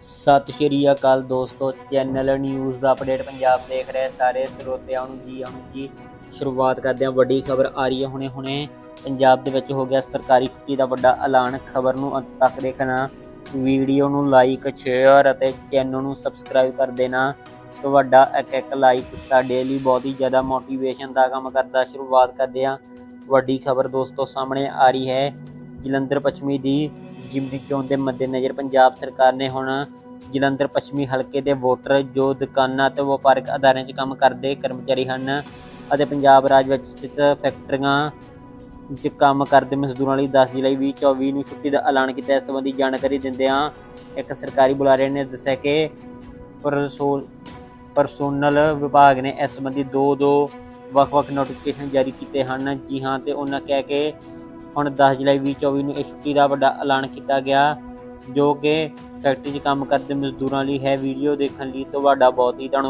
ਸਤਿ ਸ਼੍ਰੀ ਅਕਾਲ ਦੋਸਤੋ, ਚੈਨਲ ਨਿਊਜ਼ ਦਾ ਅਪਡੇਟ ਪੰਜਾਬ ਦੇਖ ਰਹੇ ਸਾਰੇ ਸਰੋਤਿਆਂ ਨੂੰ ਜੀ ਆਉਣ ਜੀ। ਸ਼ੁਰੂਆਤ ਕਰਦੇ ਹਾਂ, ਵੱਡੀ ਖਬਰ ਆ ਰਹੀ ਹੈ ਹੁਣੇ ਹੁਣੇ ਪੰਜਾਬ ਦੇ ਵਿੱਚ ਹੋ ਗਿਆ ਸਰਕਾਰੀ ਛੁੱਟੀ ਦਾ ਵੱਡਾ ਐਲਾਨ। ਖਬਰ ਨੂੰ ਅੰਤ ਤੱਕ ਦੇਖਣਾ। ਵੀਡੀਓ ਨੂੰ ਲਾਈਕ ਸ਼ੇਅਰ ਅਤੇ ਚੈਨਲ ਨੂੰ ਸਬਸਕ੍ਰਾਈਬ ਕਰ ਦੇਣਾ। ਤੁਹਾਡਾ ਇੱਕ ਇੱਕ ਲਾਈਕ ਸਾਡੇ ਲਈ ਬਹੁਤ ਹੀ ਜ਼ਿਆਦਾ ਮੋਟੀਵੇਸ਼ਨ ਦਾ ਕੰਮ ਕਰਦਾ। ਸ਼ੁਰੂਆਤ ਕਰਦੇ ਹਾਂ। ਵੱਡੀ ਖਬਰ ਦੋਸਤੋ ਸਾਹਮਣੇ ਆ ਰਹੀ ਹੈ। ਜਲੰਧਰ ਪੱਛਮੀ ਦੀ ਜਿਮਨੀ ਚੋਣ ਦੇ ਮੱਦੇਨਜ਼ਰ ਪੰਜਾਬ ਸਰਕਾਰ ਨੇ ਹੁਣ ਜਲੰਧਰ ਪੱਛਮੀ ਹਲਕੇ ਦੇ ਵੋਟਰ, ਜੋ ਦੁਕਾਨਾਂ ਤੇ ਵਪਾਰਕ ਅਦਾਰਿਆਂ 'ਚ ਕੰਮ ਕਰਦੇ ਕਰਮਚਾਰੀ ਹਨ ਅਤੇ ਪੰਜਾਬ ਰਾਜ ਵਿੱਚ ਸਥਿਤ ਫੈਕਟਰੀਆਂ 'ਚ ਕੰਮ ਕਰਦੇ ਮਜ਼ਦੂਰਾਂ ਲਈ 10 ਜੁਲਾਈ 2024 ਨੂੰ ਛੁੱਟੀ ਦਾ ਐਲਾਨ ਕੀਤਾ। ਇਸ ਸੰਬੰਧੀ ਜਾਣਕਾਰੀ ਦਿੰਦਿਆਂ ਇੱਕ ਸਰਕਾਰੀ ਬੁਲਾਰੇ ਨੇ ਦੱਸਿਆ ਕਿ ਪਰਸੋ, ਪਰਸੋਨਲ ਵਿਭਾਗ ਨੇ ਇਸ ਸੰਬੰਧੀ ਦੋ ਦੋ ਵੱਖ-ਵੱਖ ਨੋਟੀਫਿਕੇਸ਼ਨ ਜਾਰੀ ਕੀਤੇ ਹਨ। ਜੀ ਹਾਂ, ਤੇ ਉਹਨਾਂ ਕਿਹਾ ਕਿ ਹੁਣ 10 ਜੁਲਾਈ 2024 ਨੂੰ ਇਹ ਛੁੱਟੀ ਦਾ ਵੱਡਾ ਐਲਾਨ ਕੀਤਾ ਗਿਆ, ਜੋ ਕਿ ਫੈਕਟਰੀ 'ਚ ਕੰਮ ਕਰਦੇ ਮਜ਼ਦੂਰਾਂ ਲਈ ਹੈ। ਵੀਡੀਓ ਦੇਖਣ ਲਈ ਤੁਹਾਡਾ ਬਹੁਤ ਹੀ ਧੰਨਵਾਦ।